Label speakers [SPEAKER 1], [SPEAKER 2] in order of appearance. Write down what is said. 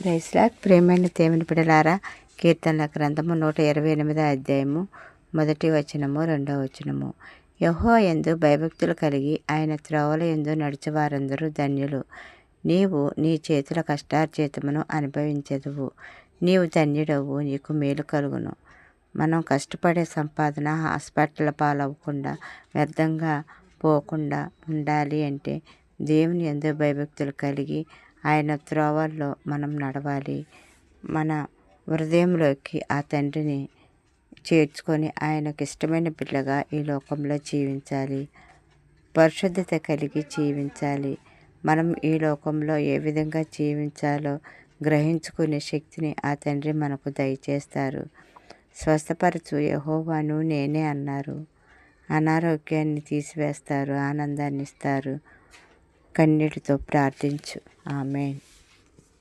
[SPEAKER 1] ప్రైస్లా ప్రేమైన తేమిని పిడలారా కీర్తనల గ్రంథము నూట ఇరవై ఎనిమిదో అధ్యాయము మొదటి వచనము రెండవ వచనము. యహో ఎందు భయభక్తులు కలిగి ఆయన త్రోవల ఎందు నడిచేవారందరూ ధన్యులు. నీవు నీ చేతుల కష్టార్జితమును అనుభవించదువు. నీవు ధన్యుడవు నీకు మేలు కలుగును. మనం కష్టపడే సంపాదన హాస్పిటల్ పాలవ్వకుండా వ్యర్థంగా పోకుండా ఉండాలి అంటే దేవుని ఎందు భయభక్తులు కలిగి ఆయన త్రోవల్లో మనం నడవాలి. మన హృదయంలోకి ఆ తండ్రిని చేర్చుకొని ఆయనకు ఇష్టమైన పిల్లగా ఈ లోకంలో జీవించాలి. పరిశుద్ధత కలిగి జీవించాలి. మనం ఈ లోకంలో ఏ విధంగా జీవించాలో గ్రహించుకునే శక్తిని ఆ తండ్రి మనకు దయచేస్తారు. స్వస్థపరచు యహోవాను నేనే అన్నారు. అనారోగ్యాన్ని తీసివేస్తారు ఆనందాన్ని ఇస్తారు కన్నీటితో ప్రార్థించు. ఆమె